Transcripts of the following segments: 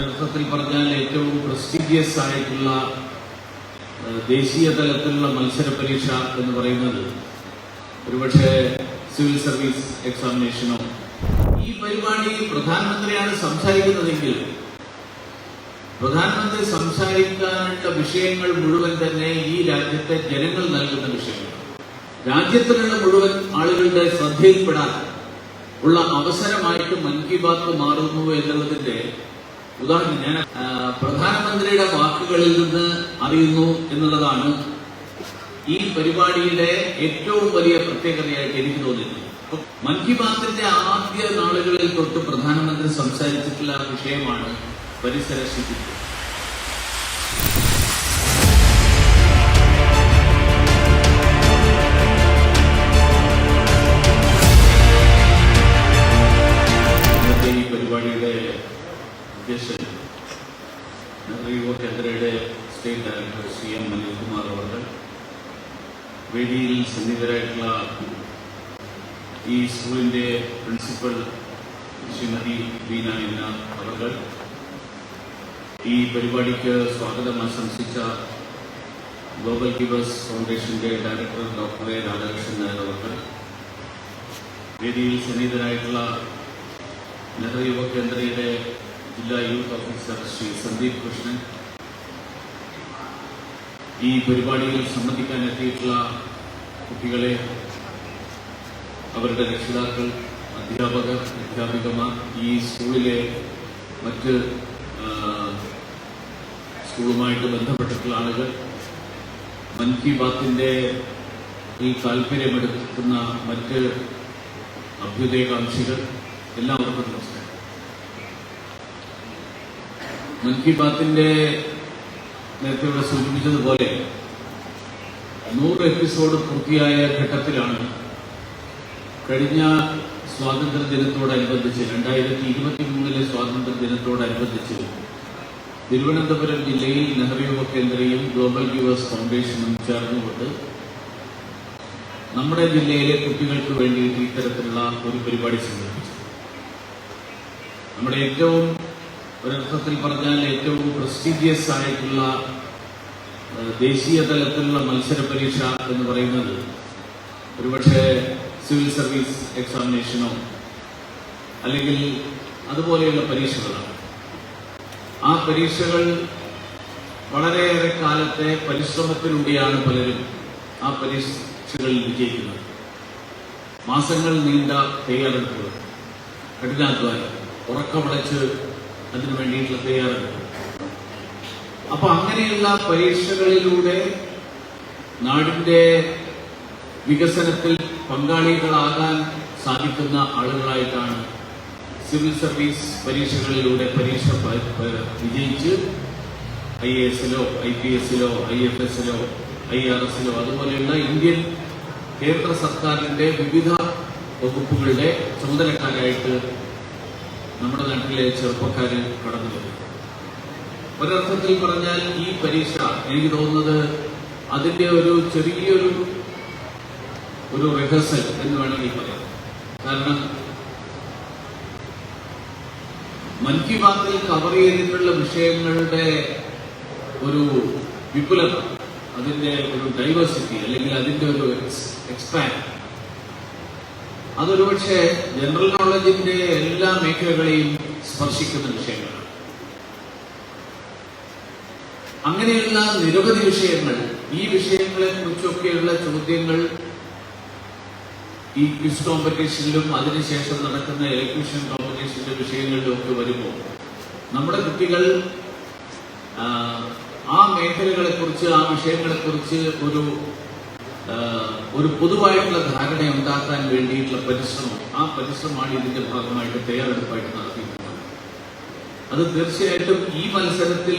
ഒരർത്ഥത്തിൽ പറഞ്ഞാൽ ഏറ്റവും പ്രസ്റ്റീജിയസ് ആയിട്ടുള്ള ദേശീയ തലത്തിലുള്ള മത്സര പരീക്ഷ എന്ന് പറയുന്നത് ഒരുപക്ഷെ സിവിൽ സർവീസ് എക്സാമിനേഷനോ. ഈ പരിപാടി പ്രധാനമന്ത്രിയാണ് സംസാരിക്കുന്നതെങ്കിൽ പ്രധാനമന്ത്രി സംസാരിക്കാനുള്ള വിഷയങ്ങൾ മുഴുവൻ തന്നെ ഈ രാജ്യത്തെ ജനങ്ങൾ നൽകുന്ന വിഷയങ്ങൾ. രാജ്യത്തിലുള്ള മുഴുവൻ ആളുകളുടെ ശ്രദ്ധയിൽപ്പെടാൻ ഉള്ള അവസരമായിട്ട് മൻ കി ബാത്ത് മാറുന്നു എന്നുള്ളതിന്റെ ഉദാഹരണം ഞാൻ പ്രധാനമന്ത്രിയുടെ വാക്കുകളിൽ നിന്ന് അറിയുന്നു എന്നുള്ളതാണ് ഈ പരിപാടിയുടെ ഏറ്റവും വലിയ പ്രത്യേകതയായിട്ട് എനിക്ക് തോന്നിയിട്ടുണ്ട് മൻ കി ബാത്തിന്റെ ആദ്യ നാളുകളിൽ തൊട്ട് പ്രധാനമന്ത്രി സംസാരിച്ചിട്ടുള്ള വിഷയമാണ് പരിസര ശുചിത്വം സി എം അനിൽകുമാർ അവർ വേദിയിൽ സന്നിധരായിട്ടുള്ള ഈ സ്കൂളിന്റെ പ്രിൻസിപ്പൽ ശ്രീമതി ബീന എന്ന അവർ ഈ പരിപാടിക്ക് സ്വാഗതം ആശംസിച്ച ഗ്ലോബൽ ഗിവേഴ്സ് ഫൗണ്ടേഷന്റെ director doctor A Radhakrishnan Nair അവർ വേദിയിൽ സന്നിധരായിട്ടുള്ള നെഹ്റു യുവ ജില്ലാ യൂത്ത് ഓഫീസർ ശ്രീ സന്ദീപ് കൃഷ്ണൻ ഈ പരിപാടിയിൽ സംബന്ധിക്കാൻ എത്തിയിട്ടുള്ള കുട്ടികളെ അവരുടെ രക്ഷിതാക്കൾ അധ്യാപകർ അധ്യാപികമാർ ഈ സ്കൂളിലെ മറ്റ് സ്കൂളുമായിട്ട് ബന്ധപ്പെട്ടിട്ടുള്ള ആളുകൾ മൻ കി ബാത്തിന്റെ ഈ താല്പര്യമെടുക്കുന്ന മറ്റ് അഭ്യുദയകാംക്ഷികൾ എല്ലാവർക്കും നമസ്കാരം. മൻ കി ബാത്തിന്റെ നേരത്തെ ഇവിടെ സൂചിപ്പിച്ചതുപോലെ നൂറ് എപ്പിസോഡ് പൂർത്തിയായ ഘട്ടത്തിലാണ് കഴിഞ്ഞ സ്വാതന്ത്ര്യ ദിനത്തോടനുബന്ധിച്ച് രണ്ടായിരത്തി ഇരുപത്തി മൂന്നിലെ സ്വാതന്ത്ര്യ ദിനത്തോടനുബന്ധിച്ച് തിരുവനന്തപുരം ജില്ലയിൽ നെഹ്റു യുവ കേന്ദ്രയും ഗ്ലോബൽ യുവേഴ്സ് ഫൗണ്ടേഷനും ചേർന്നുകൊണ്ട് നമ്മുടെ ജില്ലയിലെ കുട്ടികൾക്ക് വേണ്ടിയിട്ട് ഇത്തരത്തിലുള്ള ഒരു പരിപാടി സംഘടിപ്പിച്ചു. നമ്മുടെ ഏറ്റവും ഒരർത്ഥത്തിൽ പറഞ്ഞാൽ ഏറ്റവും പ്രസ്റ്റീജിയസ് ആയിട്ടുള്ള ദേശീയ തലത്തിലുള്ള മത്സര പരീക്ഷ എന്ന് പറയുന്നത് ഒരുപക്ഷെ സിവിൽ സർവീസ് എക്സാമിനേഷനോ അല്ലെങ്കിൽ അതുപോലെയുള്ള പരീക്ഷകളാണ്. ആ പരീക്ഷകൾ വളരെയേറെ കാലത്തെ പരിശ്രമത്തിലൂടെയാണ് പലരും ആ പരീക്ഷകളിൽ വിജയിക്കുന്നത്. മാസങ്ങൾ നീണ്ട തയ്യാറെടുപ്പുകൾ കഠിനാധ്വാനം ഉറക്കമടച്ച് അതിനു വേണ്ടിയിട്ടുള്ള തയ്യാറെടുപ്പ്. അപ്പൊ അങ്ങനെയുള്ള പരീക്ഷകളിലൂടെ നാടിന്റെ വികസനത്തിൽ പങ്കാളികളാകാൻ സാധിക്കുന്ന ആളുകളായിട്ടാണ് സിവിൽ സർവീസ് പരീക്ഷകളിലൂടെ പരീക്ഷ വിജയിച്ച് ഐ എ എസിലോ ഐ പി എസിലോ ഐ എഫ് എസിലോ ഐ ആർ എസിലോ അതുപോലെയുള്ള ഇന്ത്യൻ കേന്ദ്ര സർക്കാരിന്റെ വിവിധ വകുപ്പുകളുടെ ചുമതലക്കാരായിട്ട് നമ്മുടെ നാട്ടിലെ ചെറുപ്പക്കാർ കടന്നു ഒരർത്ഥത്തിൽ പറഞ്ഞാൽ ഈ പരീക്ഷ എനിക്ക് തോന്നുന്നത് അതിന്റെ ഒരു ചെറിയൊരു ഒരു റിഹേഴ്സൽ എന്ന് വേണമെങ്കിൽ പറയാം. കാരണം മൻ കി ബാത്തിൽ കവർ ചെയ്തിട്ടുള്ള വിഷയങ്ങളുടെ ഒരു വിപുലത അതിന്റെ ഒരു ഡൈവേഴ്സിറ്റി അല്ലെങ്കിൽ അതിന്റെ ഒരു എക്സ്പാൻഡ് അതൊരുപക്ഷെ ജനറൽ നോളജിന്റെ എല്ലാ മേഖലകളെയും സ്പർശിക്കുന്ന വിഷയങ്ങളാണ്. അങ്ങനെയുള്ള നിരവധി വിഷയങ്ങൾ ഈ വിഷയങ്ങളെ കുറിച്ചൊക്കെയുള്ള ചോദ്യങ്ങൾ ഈ ക്വിസ് കോമ്പറ്റീഷനിലും അതിനുശേഷം നടക്കുന്ന ഇലക്ട്രീഷ്യൻ കോമ്പറ്റീഷന്റെ വിഷയങ്ങളിലും ഒക്കെ വരുമ്പോൾ നമ്മുടെ കുട്ടികൾ ആ, മേഖലകളെക്കുറിച്ച് കുറിച്ച് ആ വിഷയങ്ങളെക്കുറിച്ച് ഒരു ഒരു പൊതുവായിട്ടുള്ള ധാരണ ഉണ്ടാക്കാൻ വേണ്ടിയിട്ടുള്ള പരിശ്രമം ആ പരിശ്രമമാണ് ഇതിന്റെ ഭാഗമായിട്ട് തയ്യാറെടുപ്പായിട്ട് നടത്തിയിട്ടുള്ളത്. അത് തീർച്ചയായിട്ടും ഈ മത്സരത്തിൽ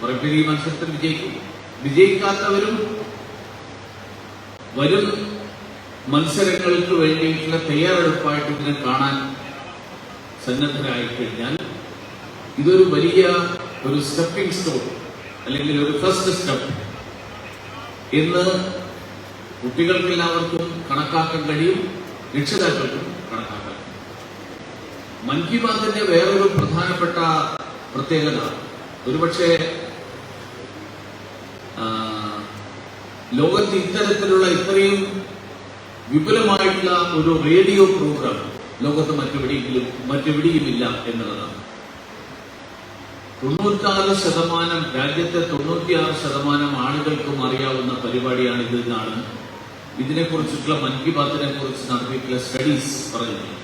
കുറെ ഈ മത്സരത്തിൽ വിജയിക്കും. വിജയിക്കാത്തവരും വരും മത്സരങ്ങൾക്ക് വേണ്ടിയിട്ടുള്ള തയ്യാറെടുപ്പായിട്ട് ഇതിനെ കാണാൻ സന്നദ്ധരായി കഴിഞ്ഞാൽ ഇതൊരു വലിയ ഒരു സ്റ്റെപ്പിംഗ് സ്റ്റോൺ അല്ലെങ്കിൽ ഒരു ഫസ്റ്റ് സ്റ്റെപ്പ് എന്ന് കുട്ടികൾക്കെല്ലാവർക്കും കണക്കാക്കാൻ കഴിയും രക്ഷിതാക്കൾക്കും കണക്കാക്കാൻ മൻ കി ബാത്തിന്റെ വേറൊരു പ്രധാനപ്പെട്ട പ്രത്യേകത ഒരുപക്ഷെ ലോകത്ത് ഇത്തരത്തിലുള്ള ഇത്രയും വിപുലമായിട്ടുള്ള ഒരു റേഡിയോ പ്രോഗ്രാം ലോകത്ത് മറ്റെവിടെയെങ്കിലും മറ്റെവിടെയുമില്ല എന്നുള്ളതാണ്. തൊണ്ണൂറ്റാറ് ശതമാനം രാജ്യത്തെ തൊണ്ണൂറ്റിയാറ് ശതമാനം ആളുകൾക്കും അറിയാവുന്ന പരിപാടിയാണ് ഇത് എന്നാണ് ഇതിനെക്കുറിച്ചിട്ടുള്ള മൻ കി ബാത്തിനെ കുറിച്ച് നടത്തിയിട്ടുള്ള സ്റ്റഡീസ് പറയുന്നത്.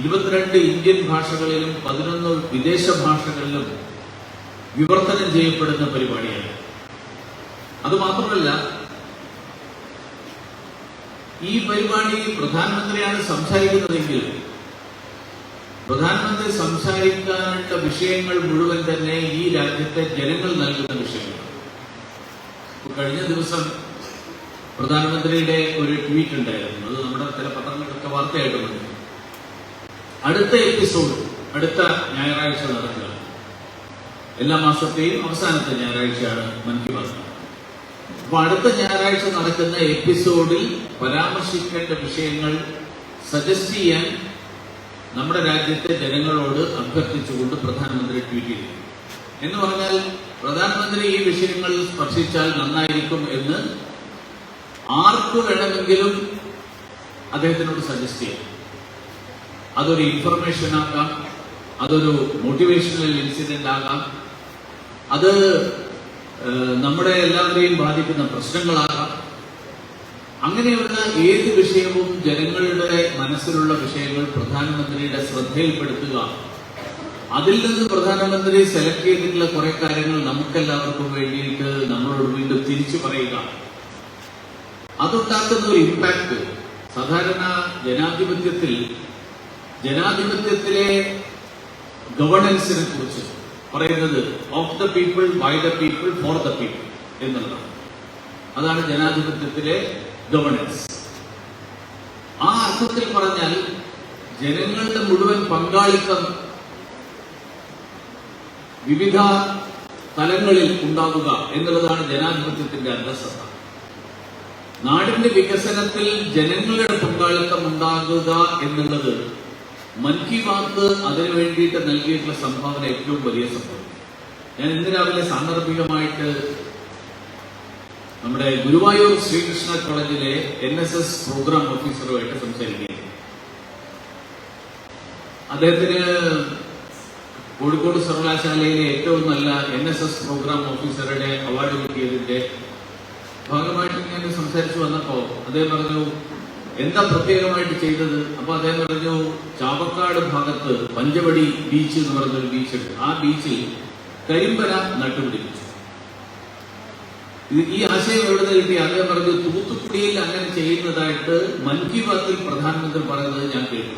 ഇരുപത്തിരണ്ട് ഇന്ത്യൻ ഭാഷകളിലും പതിനൊന്ന് വിദേശ ഭാഷകളിലും വിവർത്തനം ചെയ്യപ്പെടുന്ന പരിപാടിയാണ്. അതുമാത്രമല്ല ഈ പരിപാടി പ്രധാനമന്ത്രിയാണ് സംസാരിക്കുന്നതെങ്കിൽ പ്രധാനമന്ത്രി സംസാരിക്കാനുള്ള വിഷയങ്ങൾ മുഴുവൻ തന്നെ ഈ രാജ്യത്തെ ജനങ്ങൾ നൽകുന്ന വിഷയങ്ങളാണ് കഴിഞ്ഞ ദിവസം പ്രധാനമന്ത്രിയുടെ ഒരു ട്വീറ്റ് ഉണ്ടായിരുന്നു. അത് നമ്മുടെ ചില പത്രങ്ങളിലൊക്കെ വാർത്തയായിട്ട് വന്നു. അടുത്ത എപ്പിസോഡ് അടുത്ത ഞായറാഴ്ച നടക്കുക എല്ലാ മാസത്തെയും അവസാനത്തെ ഞായറാഴ്ചയാണ് മൻ കി ബാത്ത്. അപ്പൊ അടുത്ത ഞായറാഴ്ച നടക്കുന്ന എപ്പിസോഡിൽ പരാമർശിക്കേണ്ട വിഷയങ്ങൾ സജസ്റ്റ് ചെയ്യാൻ നമ്മുടെ രാജ്യത്തെ ജനങ്ങളോട് അഭ്യർത്ഥിച്ചുകൊണ്ട് പ്രധാനമന്ത്രി ട്വീറ്റ് ചെയ്തു. എന്ന് പറഞ്ഞാൽ പ്രധാനമന്ത്രി ഈ വിഷയങ്ങൾ സ്പർശിച്ചാൽ നന്നായിരിക്കും എന്ന് ആർക്ക് വേണമെങ്കിലും അദ്ദേഹത്തിനോട് സജസ്റ്റ് ചെയ്യാം. അതൊരു ഇൻഫർമേഷൻ ആകാം അതൊരു മോട്ടിവേഷണൽ ഇൻസിഡന്റ് ആകാം അത് നമ്മുടെ എല്ലാവരെയും ബാധിക്കുന്ന പ്രശ്നങ്ങളാകാം. അങ്ങനെയുള്ള ഏത് വിഷയവും ജനങ്ങളുടെ മനസ്സിലുള്ള വിഷയങ്ങൾ പ്രധാനമന്ത്രിയുടെ ശ്രദ്ധയിൽപ്പെടുത്തുക. അതിൽ നിന്ന് പ്രധാനമന്ത്രി സെലക്ട് ചെയ്തിട്ടുള്ള കുറെ കാര്യങ്ങൾ നമുക്കെല്ലാവർക്കും വേണ്ടിയിട്ട് നമ്മളോട് വീണ്ടും തിരിച്ചു പറയുക. അതുണ്ടാക്കുന്ന ഒരു ഇമ്പാക്ട് സാധാരണ ജനാധിപത്യത്തിൽ ജനാധിപത്യത്തിലെ ഗവർണൻസിനെ കുറിച്ച് പറയുന്നത് of the people by the people for the people എന്നുള്ളതാണ്. അതാണ് ജനാധിപത്യത്തിലെ ഗവർണൻസ് ആ അർത്ഥത്തിൽ പറഞ്ഞാൽ ജനങ്ങളുടെ മുഴുവൻ പങ്കാളിത്തം വിവിധ തലങ്ങളിൽ ഉണ്ടാവുക എന്നുള്ളതാണ് ജനാധിപത്യത്തിന്റെ അന്തസ്സത്ത. നാടിന്റെ വികസനത്തിൽ ജനങ്ങളുടെ പങ്കാളിത്തം ഉണ്ടാകുക എന്നുള്ളത് മൻ കി ബാത്ത് അതിനു വേണ്ടിയിട്ട് നൽകിയിട്ടുള്ള സംഭാവന ഏറ്റവും വലിയ സംഭവം. ഞാൻ ഇന്ന് രാവിലെ സാന്ദർഭികമായിട്ട് നമ്മുടെ ഗുരുവായൂർ ശ്രീകൃഷ്ണ കോളേജിലെ എൻ എസ് എസ് പ്രോഗ്രാം ഓഫീസറുമായിട്ട് സംസാരിക്കുകയാണ്. അദ്ദേഹത്തിന് കോഴിക്കോട് സർവകലാശാലയിലെ ഏറ്റവും നല്ല എൻ എസ് എസ് പ്രോഗ്രാം ഓഫീസറുടെ അവാർഡ് കിട്ടിയതിന്റെ ഭാഗമായിട്ട് ഞാൻ സംസാരിച്ചു വന്നപ്പോ അദ്ദേഹം പറഞ്ഞു എന്താ പ്രത്യേകമായിട്ട് ചെയ്തത്? അപ്പൊ അദ്ദേഹം പറഞ്ഞു ചാവക്കാട് ഭാഗത്ത് പഞ്ചവടി ബീച്ച് എന്ന് പറഞ്ഞൊരു ബീച്ചുണ്ട് ആ ബീച്ചിൽ കരിമ്പര നട്ടുപിടിപ്പിച്ചു. ഈ ആശയം എവിടെ കിട്ടി? അദ്ദേഹം പറഞ്ഞു തൂത്തുക്കുടിയിൽ അങ്ങനെ ചെയ്യുന്നതായിട്ട് മൻ കി ബാത്തിൽ പ്രധാനമന്ത്രി പറയുന്നത് ഞാൻ കേട്ടു.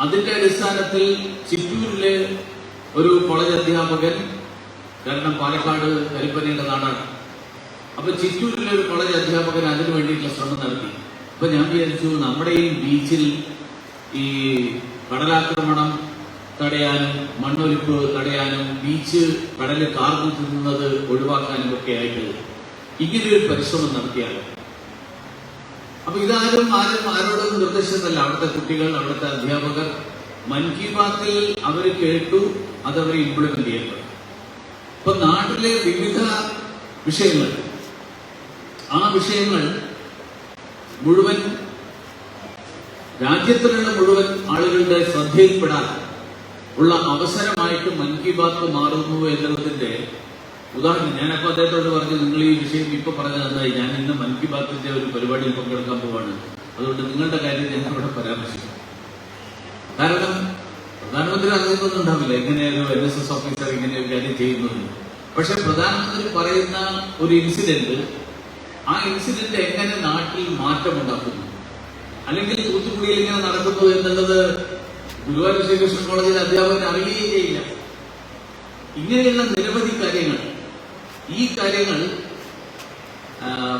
അതിന്റെ അടിസ്ഥാനത്തിൽ ചിറ്റൂരിലെ ഒരു കോളേജ് അധ്യാപകൻ കാരണം പാലക്കാട് കരിപ്പനയുടെ നാടാണ് അപ്പൊ ചിറ്റൂരിലെ ഒരു കോളേജ് അധ്യാപകൻ അതിനു വേണ്ടിയിട്ടുള്ള ശ്രമം നടത്തി. അപ്പൊ ഞാൻ വിചാരിച്ചു നമ്മുടെ ഈ ബീച്ചിൽ ഈ കടലാക്രമണം തടയാനും മണ്ണൊലിപ്പ് തടയാനും ബീച്ച് കടൽ കാർന്നു തിന്നുന്നത് ഒഴിവാക്കാനും ഒക്കെ ആയിട്ട് ഇങ്ങനെ ഒരു പരിശ്രമം നടത്തിയാൽ അപ്പൊ ഇതാരും ആരും ആരോടും നിർദ്ദേശമല്ല അവിടുത്തെ കുട്ടികൾ അവിടുത്തെ അധ്യാപകർ മൻ കി ബാത്തിൽ അവർ കേട്ടു അതവർ ഇംപ്ലിമെന്റ് ചെയ്യപ്പെട്ടു ഇപ്പൊ നാട്ടിലെ വിവിധ വിഷയങ്ങൾ ആ വിഷയങ്ങൾ മുഴുവൻ രാജ്യത്തിലുള്ള മുഴുവൻ ആളുകളുടെ ശ്രദ്ധയിൽപ്പെടാൻ ഉള്ള അവസരമായിട്ട് മൻ കി ബാത്ത് മാറുന്നു എന്നുള്ളതിന്റെ ഉദാഹരണം. ഞാനപ്പോ അദ്ദേഹത്തോട് പറഞ്ഞു നിങ്ങൾ ഈ വിഷയം ഇപ്പൊ പറഞ്ഞത് നന്നായി ഞാൻ ഇന്ന് മൻ കി ബാത്തിന്റെ ഒരു പരിപാടിയിൽ പങ്കെടുക്കാൻ പോവാണ്. അതുകൊണ്ട് നിങ്ങളുടെ കാര്യം ഞാൻ അവിടെ പരാമർശിക്കും. കാരണം പ്രധാനമന്ത്രി അറിയുന്നൊന്നും ഉണ്ടാവില്ല. എങ്ങനെ ഒരു എൻ എസ് എസ് ഓഫീസർ ഇങ്ങനെ ഒരു കാര്യം ചെയ്യുന്നത്. പക്ഷെ പ്രധാനമന്ത്രി പറയുന്ന ഒരു ഇൻസിഡന്റ് ആ ഇൻസിഡന്റ് എങ്ങനെ നാട്ടിൽ മാറ്റമുണ്ടാക്കുന്നു? അല്ലെങ്കിൽ തൂത്തുക്കുടിയിൽ ഇങ്ങനെ നടക്കുന്നു എന്നുള്ളത് ഗുരുവായൂർ ശ്രീകൃഷ്ണ കോളേജിലെ അധ്യാപകൻ അറിയുകയും ചെയ്യില്ല. ഇങ്ങനെയുള്ള നിരവധി കാര്യങ്ങൾ. ഈ കാര്യങ്ങൾ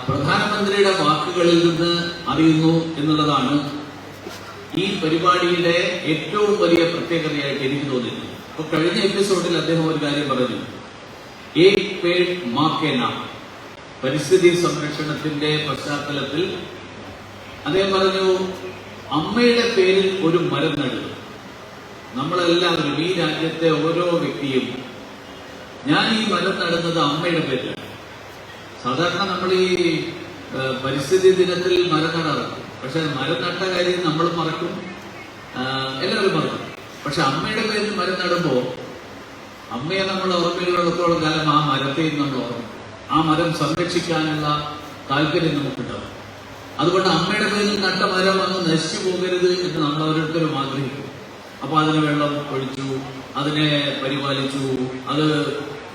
പ്രധാനമന്ത്രിയുടെ വാക്കുകളിൽ നിന്ന് അറിയുന്നു എന്നുള്ളതാണ് ഈ പരിപാടിയുടെ ഏറ്റവും വലിയ പ്രത്യേകതയായിട്ട് എനിക്ക് തോന്നിയിട്ടുണ്ട് അപ്പൊ കഴിഞ്ഞ എപ്പിസോഡിൽ അദ്ദേഹം ഒരു കാര്യം പറഞ്ഞു. പേഡ് മാക്കേന പരിസ്ഥിതി സംരക്ഷണത്തിന്റെ പശ്ചാത്തലത്തിൽ അദ്ദേഹം പറഞ്ഞു അമ്മയുടെ പേരിൽ ഒരു മരം നടുക. നമ്മളെല്ലാവരും ഈ രാജ്യത്തെ ഓരോ വ്യക്തിയും ഞാൻ ഈ മരം നടുന്നത് അമ്മയുടെ പേരിലാണ്. സാധാരണ നമ്മൾ ഈ പരിസ്ഥിതി ദിനത്തിൽ മരം നടാറുണ്ട്. പക്ഷെ മരം നട്ട കാര്യം നമ്മൾ മറക്കും. എല്ലാവരും മറക്കും. പക്ഷെ അമ്മയുടെ പേരിൽ മരം നടുമ്പോൾ അമ്മയെ നമ്മൾ ഓർമ്മയിലുള്ളത്തോളം കാലം ആ മരത്തെയും നമ്മൾ ഓർമ്മ ആ മരം സംരക്ഷിക്കാനുള്ള താല്പര്യം നമുക്കുണ്ടാവും. അതുകൊണ്ട് അമ്മയുടെ പേരിൽ നട്ട മരം അങ്ങ് നശിച്ചു പോകരുത് എന്ന് നമ്മൾ ഓരോരുത്തരും ആഗ്രഹിക്കും. അപ്പൊ അതിന് വെള്ളം ഒഴിച്ചു അതിനെ പരിപാലിച്ചു. അത്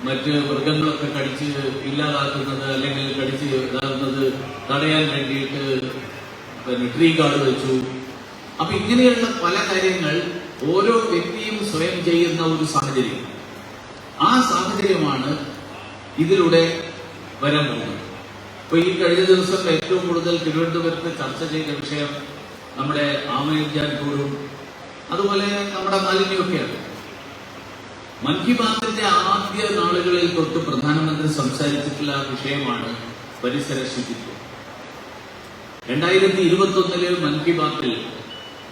മറ്റ് മൃഗങ്ങളൊക്കെ കടിച്ച് ഇല്ലാതാക്കുന്നത് അല്ലെങ്കിൽ കടിച്ച് ഇതാക്കുന്നത് തടയാൻ വേണ്ടിയിട്ട് പിന്നെ ട്രീ കാർഡ് വെച്ചു. അപ്പൊ ഇങ്ങനെയുള്ള പല കാര്യങ്ങൾ ഓരോ വ്യക്തിയും സ്വയം ചെയ്യുന്ന ഒരു സാഹചര്യം. ആ സാഹചര്യമാണ് ഇതിലൂടെ വരാൻ പോകുന്നത്. ഇപ്പൊ ഈ കഴിഞ്ഞ ദിവസം ഏറ്റവും കൂടുതൽ തിരുവനന്തപുരത്ത് ചർച്ച ചെയ്ത വിഷയം നമ്മുടെ ആമയജ്ഞാൻ ടൂറും അതുപോലെ നമ്മുടെ മാലിന്യമൊക്കെയാണ്. മൻ കി ബാത്തിന്റെ ആദ്യ നാളുകളിൽ തൊട്ട് പ്രധാനമന്ത്രി സംസാരിച്ചിട്ടുള്ള വിഷയമാണ് പരിസര ശുചിത്വം രണ്ടായിരത്തി ഇരുപത്തി ഒന്നിലെ മൻ കി ബാത്തിൽ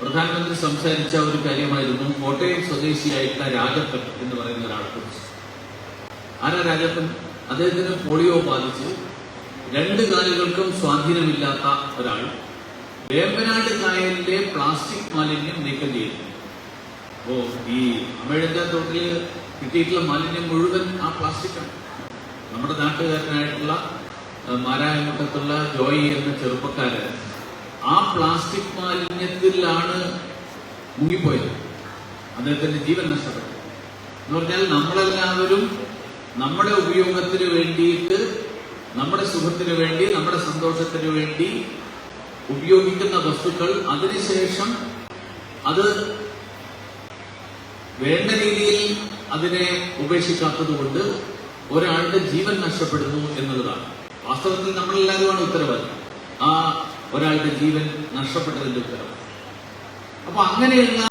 പ്രധാനമന്ത്രി സംസാരിച്ച ഒരു കാര്യമായിരുന്നു കോട്ടയം സ്വദേശിയായിട്ടുള്ള രാജപ്പൻ എന്ന് പറയുന്ന ഒരാളെ കുറിച്ച്. ആരാ രാജപ്പൻ? അദ്ദേഹത്തിന് പോളിയോ ബാധിച്ച്. രണ്ട് കാലുകൾക്കും സ്വാധീനമില്ലാത്ത ഒരാൾ. വേമ്പനാട് കായലിലെ പ്ലാസ്റ്റിക് മാലിന്യം നീക്കം ചെയ്യുന്നു അപ്പോ ഈ അമ്മയുടെ തോട്ടിൽ കിട്ടിയിട്ടുള്ള മാലിന്യം മുഴുവൻ ആ പ്ലാസ്റ്റിക്കാണ്. നമ്മുടെ നാട്ടുകാരനായിട്ടുള്ള മാരായമുട്ടത്തുള്ള ജോയി എന്ന ചെറുപ്പക്കാരൻ ആ പ്ലാസ്റ്റിക് മാലിന്യത്തിലാണ് മുങ്ങിപ്പോയത്. അദ്ദേഹത്തിന്റെ ജീവൻ നഷ്ടപ്പെട്ടു. എന്ന് പറഞ്ഞാൽ നമ്മളെല്ലാവരും നമ്മുടെ ഉപയോഗത്തിന് വേണ്ടിയിട്ട് നമ്മുടെ സുഖത്തിന് വേണ്ടി നമ്മുടെ സന്തോഷത്തിന് വേണ്ടി ഉപയോഗിക്കുന്ന വസ്തുക്കൾ അതിനുശേഷം അത് വേണ്ട രീതിയിൽ അതിനെ ഉപേക്ഷിക്കാത്തതുകൊണ്ട് ഒരാളുടെ ജീവൻ നഷ്ടപ്പെടുന്നു എന്നുള്ളതാണ്. വാസ്തവത്തിൽ നമ്മളെല്ലാവരുമാണ് ഉത്തരവാദി. ആ ഒരാളുടെ ജീവൻ നഷ്ടപ്പെട്ടതിന്റെ ഉത്തരവാദി. അപ്പൊ അങ്ങനെയുള്ള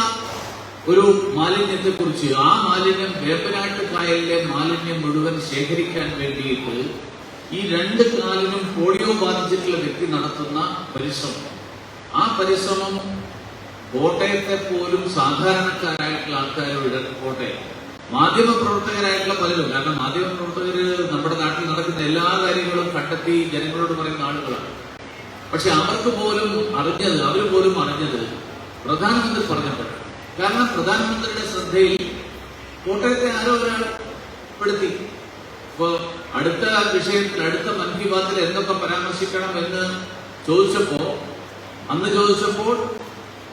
ഒരു മാലിന്യത്തെക്കുറിച്ച് ആ മാലിന്യം വേപ്പനാട്ട് കായലിലെ മാലിന്യം മുഴുവൻ ശേഖരിക്കാൻ വേണ്ടിയിട്ട് ഈ രണ്ട് കാലിനും പോളിയോ ബാധിച്ചിട്ടുള്ള വ്യക്തി നടത്തുന്ന പരിശ്രമം. ആ പരിശ്രമം കോട്ടയത്തെ പോലും സാധാരണക്കാരായിട്ടുള്ള ആൾക്കാരോട് കോട്ടയം മാധ്യമ പ്രവർത്തകരായിട്ടുള്ള പലരും കാരണം മാധ്യമ പ്രവർത്തകർ നമ്മുടെ നാട്ടിൽ നടക്കുന്ന എല്ലാ കാര്യങ്ങളും കണ്ടെത്തി ജനങ്ങളോട് പറയുന്ന ആളുകളാണ്. പക്ഷെ അവർക്ക് പോലും അറിഞ്ഞത് അവർ പോലും അറിഞ്ഞത് പ്രധാനമന്ത്രി പറഞ്ഞപ്പോൾ കാരണം പ്രധാനമന്ത്രിയുടെ ശ്രദ്ധയിൽ കോട്ടയത്തെ ആരോ ഒരാൾ പെടുത്തി. ഇപ്പോ അടുത്ത വിഷയത്തിൽ അടുത്ത മൻ കി ബാത്തിൽ എന്തൊക്കെ പരാമർശിക്കണം എന്ന് ചോദിച്ചപ്പോ അന്ന് ചോദിച്ചപ്പോൾ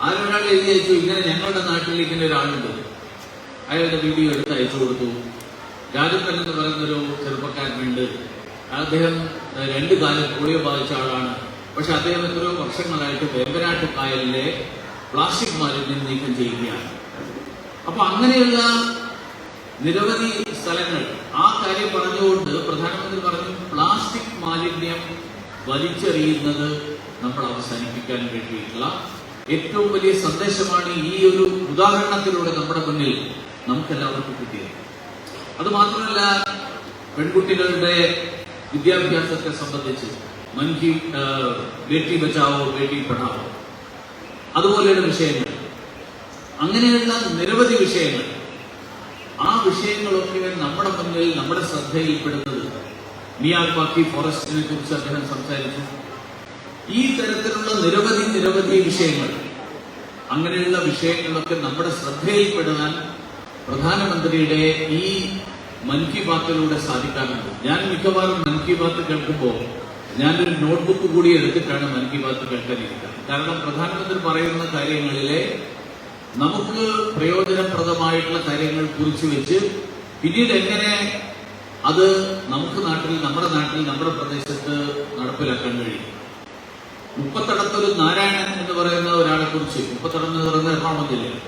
ആരൊരാൾ എഴുതി അയച്ചു? ഇങ്ങനെ ഞങ്ങളുടെ നാട്ടിൽ ഇങ്ങനെ ഒരാളുണ്ട്. അയാളുടെ വീഡിയോ എടുത്ത് അയച്ചു കൊടുത്തു. രാജപ്പൻ എന്ന് പറയുന്നൊരു ചെറുപ്പക്കാരനുണ്ട്. അദ്ദേഹം രണ്ട് കാലം പോളിയോ ബാധിച്ച ആളാണ്. പക്ഷെ അദ്ദേഹം എത്രയോ വർഷങ്ങളായിട്ട് വേമ്പനാട്ട് കായലിലെ പ്ലാസ്റ്റിക് മാലിന്യം നീക്കം ചെയ്യുകയാണ്. അപ്പൊ അങ്ങനെയുള്ള നിരവധി സ്ഥലങ്ങൾ. ആ കാര്യം പറഞ്ഞുകൊണ്ട് പ്രധാനമന്ത്രി പറഞ്ഞു പ്ലാസ്റ്റിക് മാലിന്യം വലിച്ചെറിയുന്നത് നമ്മൾ അവസാനിപ്പിക്കാൻ വേണ്ടിയിട്ടുള്ള ഏറ്റവും വലിയ സന്ദേശമാണ് ഈ ഒരു ഉദാഹരണത്തിലൂടെ നമ്മുടെ മുന്നിൽ നമുക്കെല്ലാവർക്കും കിട്ടിയത്. അത് മാത്രമല്ല പെൺകുട്ടികളുടെ വിദ്യാഭ്യാസത്തെ സംബന്ധിച്ച് മൻ കി ബേട്ടി ബച്ചാവോ ബേട്ടി പഠാവോ അതുപോലെയുള്ള വിഷയങ്ങൾ. അങ്ങനെയുള്ള നിരവധി വിഷയങ്ങൾ ആ വിഷയങ്ങളൊക്കെ നമ്മുടെ മുന്നിൽ നമ്മുടെ ശ്രദ്ധയിൽപ്പെടുന്നത്. മിയാൽപാക്കി ഫോറസ്റ്റിനെ കുറിച്ച് അദ്ദേഹം സംസാരിച്ചു. ഈ തരത്തിലുള്ള നിരവധി നിരവധി വിഷയങ്ങൾ അങ്ങനെയുള്ള വിഷയങ്ങളൊക്കെ നമ്മുടെ ശ്രദ്ധയിൽപ്പെടുവാൻ പ്രധാനമന്ത്രിയുടെ ഈ മൻ കി ബാത്തിലൂടെ സാധിക്കാറുണ്ട് ഞാൻ മിക്കവാറും മൻ കി ബാത്ത് കേൾക്കുമ്പോൾ ഞാനൊരു നോട്ട്ബുക്ക് കൂടി എടുത്തിട്ടാണ് മൻ കി ബാത്ത് കേൾക്കാനിരിക്കുന്നത്. കാരണം പ്രധാനമന്ത്രി പറയുന്ന കാര്യങ്ങളിലെ നമുക്ക് പ്രയോജനപ്രദമായിട്ടുള്ള കാര്യങ്ങൾ കുറിച്ചു വെച്ച് പിന്നീട് എങ്ങനെ അത് നമുക്ക് നാട്ടിൽ നമ്മുടെ നാട്ടിൽ നമ്മുടെ പ്രദേശത്ത് നടപ്പിലാക്കാൻ കഴിയും. മുപ്പത്തടത്തൊരു നാരായണൻ എന്ന് പറയുന്ന ഒരാളെ കുറിച്ച് മുപ്പത്തടം എന്ന് പറയുന്ന എറണാകുളം ജില്ലയിൽ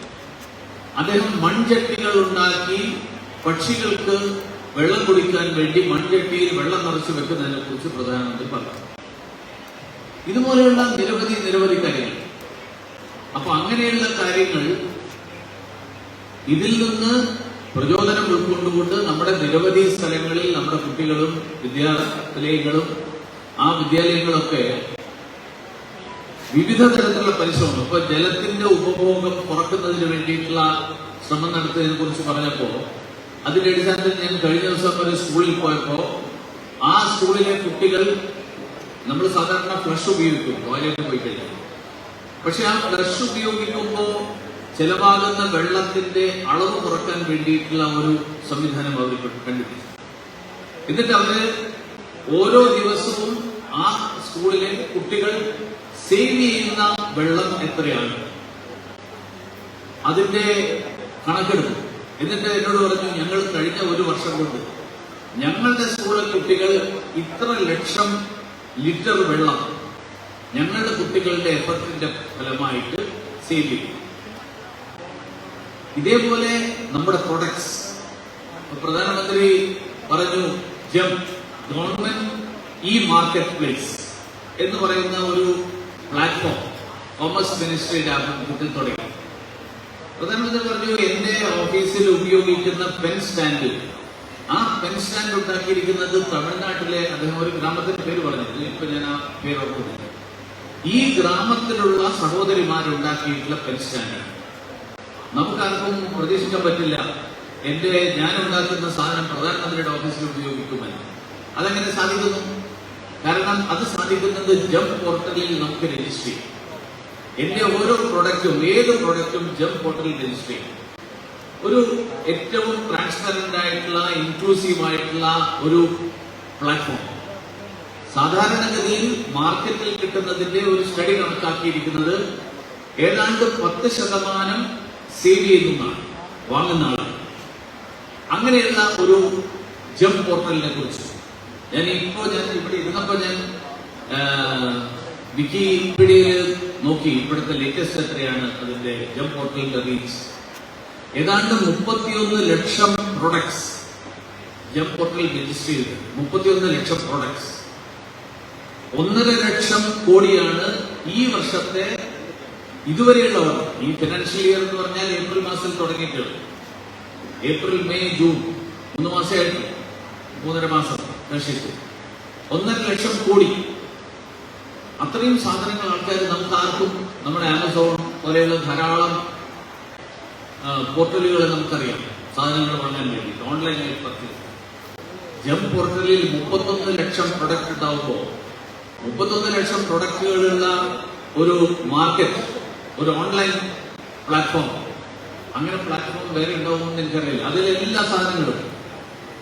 അദ്ദേഹം മൺചട്ടികൾ ഉണ്ടാക്കി പക്ഷികൾക്ക് വെള്ളം കുടിക്കാൻ വേണ്ടി മൺചട്ടിയിൽ വെള്ളം നിറച്ച് വെക്കുന്നതിനെ കുറിച്ച് പ്രധാനമന്ത്രി പറഞ്ഞു. ഇതുപോലെയുള്ള നിരവധി നിരവധി കാര്യങ്ങൾ. അപ്പൊ അങ്ങനെയുള്ള കാര്യങ്ങൾ ഇതിൽ നിന്ന് പ്രചോദനം ഉൾക്കൊണ്ടുകൊണ്ട് നമ്മുടെ നിരവധി സ്ഥലങ്ങളിൽ നമ്മുടെ കുട്ടികളും വിദ്യാലയങ്ങളും ആ വിദ്യാലയങ്ങളൊക്കെ വിവിധ തരത്തിലുള്ള പരിശ്രമം ഇപ്പൊ ജലത്തിന്റെ ഉപഭോഗം കുറക്കുന്നതിന് വേണ്ടിയിട്ടുള്ള ശ്രമം നടത്തിയതിനെ കുറിച്ച് പറഞ്ഞപ്പോ അതിന്റെ അടിസ്ഥാനത്തിൽ ഞാൻ കഴിഞ്ഞ ദിവസം ഒരു സ്കൂളിൽ പോയപ്പോ ആ സ്കൂളിലെ കുട്ടികൾ നമ്മൾ സാധാരണ ഫ്ലഷ് ഉപയോഗിക്കും. ടോയ്ലറ്റിൽ പോയി കഴിഞ്ഞാൽ. പക്ഷെ ആ ബ്രഷ് ഉപയോഗിക്കുമ്പോൾ ചെലവാകുന്ന വെള്ളത്തിന്റെ അളവ് കുറയ്ക്കാൻ വേണ്ടിയിട്ടുള്ള ഒരു സംവിധാനം അവർ കണ്ടുപിടിച്ചു. എന്നിട്ട് അവർ ഓരോ ദിവസവും ആ സ്കൂളിലെ കുട്ടികൾ സേവ് ചെയ്യുന്ന വെള്ളം എത്രയാണ്? അതിന്റെ കണക്കെടുത്തു എന്നിട്ട് എന്നോട് പറഞ്ഞു ഞങ്ങൾ കഴിഞ്ഞ ഒരു വർഷം കൊണ്ട് ഞങ്ങളുടെ സ്കൂളിലെ കുട്ടികൾ ഇത്ര ലക്ഷം ലിറ്റർ വെള്ളം ഞങ്ങളുടെ കുട്ടികളുടെ എഫർട്ടിന്റെ ഫലമായിട്ട് സേവ് ചെയ്യും ഇതേപോലെ നമ്മുടെ പ്രൊഡക്ട്സ് പ്രധാനമന്ത്രി പറഞ്ഞു GeM government e market place എന്ന് പറയുന്ന ഒരു പ്ലാറ്റ്ഫോം കോമേഴ്സ് മിനിസ്ട്രിയുടെ ആഭിമുഖ്യത്തിൽ തുടങ്ങി. പ്രധാനമന്ത്രി പറഞ്ഞു എന്റെ ഓഫീസിൽ ഉപയോഗിക്കുന്ന പെൻ സ്റ്റാൻഡ് ആ പെൻ സ്റ്റാൻഡ് ഉണ്ടാക്കിയിരിക്കുന്നത് തമിഴ്നാട്ടിലെ അദ്ദേഹം ഒരു ഗ്രാമത്തിന്റെ പേര് പറഞ്ഞു ഇപ്പൊ ഞാൻ ആ പേര് ഓർക്കുന്നില്ല. ഈ ഗ്രാമത്തിലുള്ള സഹോദരിമാരുണ്ടാക്കിയിട്ടുള്ള സ്റ്റാൻഡാണ് നമുക്കാർക്കും പ്രതീക്ഷിക്കാൻ പറ്റില്ല. എന്റെ ഞാൻ ഉണ്ടാക്കുന്ന സാധനം പ്രധാനമന്ത്രിയുടെ ഓഫീസിൽ ഉപയോഗിക്കുമെന്ന്. അതെങ്ങനെ സാധിക്കുന്നു? കാരണം അത് സാധിക്കുന്നത് ജം പോർട്ടലിൽ നമുക്ക് രജിസ്റ്റർ ചെയ്യും. എന്റെ ഓരോ പ്രൊഡക്റ്റും ഏത് പ്രൊഡക്റ്റും ജം പോർട്ടലിൽ രജിസ്റ്റർ ചെയ്യും. ഒരു ഏറ്റവും ട്രാൻസ്പെറന്റ് ആയിട്ടുള്ള ഇൻക്ലൂസീവ് ആയിട്ടുള്ള ഒരു പ്ലാറ്റ്ഫോം. സാധാരണഗതിയിൽ മാർക്കറ്റിൽ കിട്ടുന്നതിന്റെ ഒരു സ്റ്റഡി കണക്കാക്കിയിരിക്കുന്നത് ഏതാണ്ട് പത്ത് ശതമാനം സേവ് ചെയ്യുന്നതാണ് വാങ്ങുന്ന ആൾ അങ്ങനെയുള്ള ഒരു ജം പോർട്ടലിനെ കുറിച്ച്. ഞാൻ ഇപ്പോൾ ഞാൻ ഇവിടെ ഇരുന്നപ്പോൾ ഞാൻ വിക്കി വിക്കിപീഡിയയിൽ നോക്കി ഇവിടുത്തെ ലേറ്റസ്റ്റ് എത്രയാണ് അതിന്റെ ജം പോർട്ടലിന്റെ റീച്ച് ഏതാണ്ട് മുപ്പത്തിയൊന്ന് ലക്ഷം പ്രൊഡക്ട്സ് ജം പോർട്ടലിൽ രജിസ്റ്റർ ചെയ്ത് മുപ്പത്തിയൊന്ന് ലക്ഷം പ്രൊഡക്ട്സ് ഒന്നര ലക്ഷം കോടിയാണ് ഈ വർഷത്തെ ഇതുവരെയുള്ള ഓർഡർ. ഈ ഫിനാൻഷ്യൽ ഇയർ എന്ന് പറഞ്ഞാൽ ഏപ്രിൽ മാസത്തിൽ തുടങ്ങിയിട്ടുള്ളത്. ഏപ്രിൽ മെയ് ജൂൺ മൂന്ന് മാസമായിട്ട്. മൂന്നര മാസം നശിച്ചു ഒന്നര ലക്ഷം കോടി. അത്രയും സാധനങ്ങൾ ആൾക്കാർ നമുക്ക് ആർക്കും നമ്മുടെ ആമസോൺ പോലെയുള്ള ധാരാളം പോർട്ടലുകൾ നമുക്കറിയാം. സാധനങ്ങൾ വാങ്ങാൻ വേണ്ടി. ഓൺലൈനായി പർച്ചേസ് ജം പോർട്ടലിൽ മുപ്പത്തൊന്ന് ലക്ഷം പ്രൊഡക്റ്റ് ഉണ്ടാവുമ്പോൾ മുപ്പത്തൊന്ന് ലക്ഷം പ്രൊഡക്റ്റുകളുള്ള ഒരു മാർക്കറ്റ് ഒരു ഓൺലൈൻ പ്ലാറ്റ്ഫോം അങ്ങനെ പ്ലാറ്റ്ഫോം വേറെ ഉണ്ടാവുമെന്ന് എനിക്കറിയില്ല. അതിൽ എല്ലാ സാധനങ്ങളും.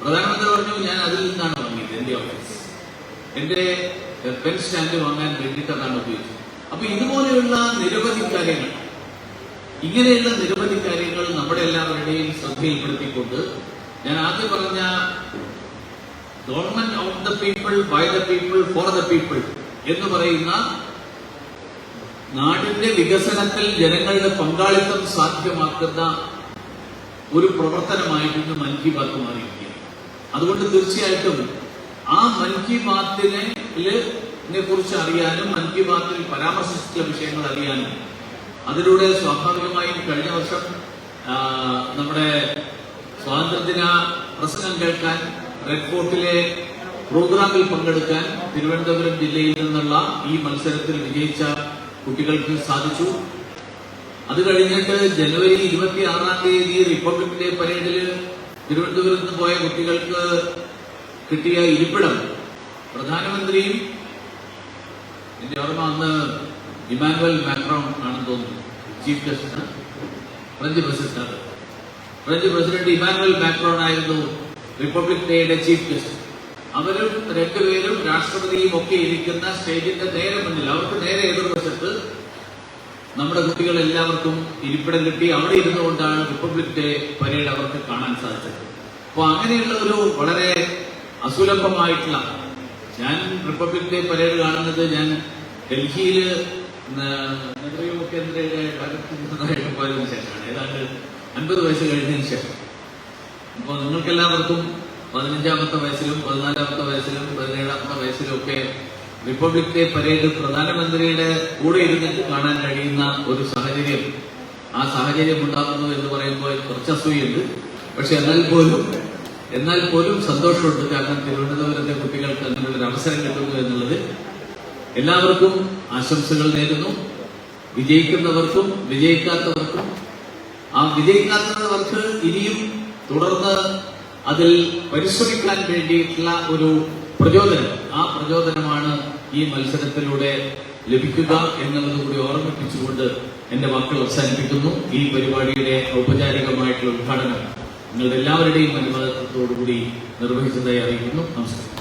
പ്രധാനമന്ത്രി പറഞ്ഞു ഞാൻ അതിൽ നിന്നാണ് വാങ്ങിയത് എന്റെ ഓഫീസ് എന്റെ പെൻ സ്റ്റാൻഡ് വാങ്ങാൻ വേണ്ടിയിട്ട് അതാണ് ഉപയോഗിച്ചത്. അപ്പൊ ഇതുപോലെയുള്ള നിരവധി കാര്യങ്ങൾ ഇങ്ങനെയുള്ള നിരവധി കാര്യങ്ങൾ നമ്മുടെ എല്ലാവരുടെയും ശ്രദ്ധയിൽപ്പെടുത്തിക്കൊണ്ട് ഞാൻ ആദ്യം പറഞ്ഞ government of the people by the people for the people എന്ന് പറയുന്ന നാടിന്റെ വികസനത്തിൽ ജനങ്ങളുടെ പങ്കാളിത്തം സാധ്യമാക്കുന്ന ഒരു പ്രവർത്തനമായിട്ട് മൻ കി ബാത്ത് മാറിയിരിക്കുകയാണ് അതുകൊണ്ട് തീർച്ചയായിട്ടും ആ മൻ കി ബാത്തിനെ കുറിച്ച് അറിയാനും മൻ കി ബാത്തിൽ പരാമർശിച്ച വിഷയങ്ങൾ അറിയാനും അതിലൂടെ സ്വാഭാവികമായും കഴിഞ്ഞ വർഷം നമ്മുടെ സ്വാതന്ത്ര്യദിന പ്രസംഗം കേൾക്കാൻ റെഡ് ഫോർട്ടിലെ പ്രോഗ്രാമിൽ പങ്കെടുക്കാൻ തിരുവനന്തപുരം ജില്ലയിൽ നിന്നുള്ള ഈ മത്സരത്തിൽ വിജയിച്ച കുട്ടികൾക്ക് സാധിച്ചു. അത് കഴിഞ്ഞിട്ട് ജനുവരി ഇരുപത്തി ആറാം തീയതി റിപ്പബ്ലിക് ഡേ പരേഡിൽ തിരുവനന്തപുരത്ത് പോയ കുട്ടികൾക്ക് കിട്ടിയ ഇരിപ്പിടം പ്രധാനമന്ത്രിയും എന്റെ ഓർമ്മ അന്ന് ഇമാനുവൽ മാക്രോൺ ആണെന്ന് തോന്നുന്നു. Chief guest French president. French president Emmanuel Macron ആയിരുന്നു റിപ്പബ്ലിക് ഡേയുടെ ചീഫ് ഗസ്റ്റ് അവരും രണ്ടുപേരും രാഷ്ട്രപതിയും ഒക്കെ ഇരിക്കുന്ന സ്റ്റേജിന്റെ നേരെ മുന്നിൽ അവർക്ക് നേരെ എതിർവശത്ത് നമ്മുടെ കുട്ടികൾ എല്ലാവർക്കും ഇരിപ്പിടം കിട്ടി. അവിടെ ഇരുന്നു കൊണ്ടാണ് റിപ്പബ്ലിക് ഡേ പരേഡ് അവർക്ക് കാണാൻ സാധിച്ചത്. അപ്പൊ അങ്ങനെയുള്ള ഒരു വളരെ അസുലഭമായിട്ടുള്ള ഞാൻ റിപ്പബ്ലിക് ഡേ പരേഡ് കാണുന്നത് ഞാൻ ഡൽഹിയിൽ നെഹ്റു മുഖ്യമന്ത്രിയുടെ കാലത്ത് പോയതിനു ശേഷമാണ്. ഏതാണ്ട് അൻപത് വയസ്സ് കഴിഞ്ഞതിന് ശേഷം. അപ്പോൾ നിങ്ങൾക്കെല്ലാവർക്കും പതിനഞ്ചാമത്തെ വയസ്സിലും പതിനാലാമത്തെ വയസ്സിലും പതിനേഴാമത്തെ വയസ്സിലും ഒക്കെ റിപ്പബ്ലിക് ഡേ പരേഡ് പ്രധാനമന്ത്രിയുടെ കൂടെ ഇരുന്നിട്ട് കാണാൻ കഴിയുന്ന ഒരു സാഹചര്യം. ആ സാഹചര്യം ഉണ്ടാകുന്നു എന്ന് പറയുമ്പോൾ കുറച്ച് അസൂയുണ്ട്. പക്ഷെ എന്നാൽ പോലും എന്നാൽ പോലും സന്തോഷമുണ്ട്. കാരണം തിരുവനന്തപുരത്തെ കുട്ടികൾക്ക് അങ്ങനെ ഒരു അവസരം കിട്ടുന്നു എന്നുള്ളത് എല്ലാവർക്കും ആശംസകൾ നേരുന്നു. വിജയിക്കുന്നവർക്കും വിജയിക്കാത്തവർക്കും ആ വിജയിക്കാത്തവർക്ക് ഇനിയും തുടർന്ന് അതിൽ പരിശ്രമിക്കാൻ വേണ്ടിയിട്ടുള്ള ഒരു പ്രചോദനം. ആ പ്രചോദനമാണ് ഈ മത്സരത്തിലൂടെ ലഭിക്കുക എന്നുള്ളത് കൂടി ഓർമ്മിപ്പിച്ചുകൊണ്ട് എന്റെ വാക്കുകൾ അവസാനിപ്പിക്കുന്നു. ഈ പരിപാടിയുടെ ഔപചാരികമായിട്ടുള്ള ഉദ്ഘാടനം നിങ്ങളുടെ എല്ലാവരുടെയും അനുവാദത്തോടുകൂടി നിർവഹിച്ചതായി അറിയിക്കുന്നു. നമസ്കാരം.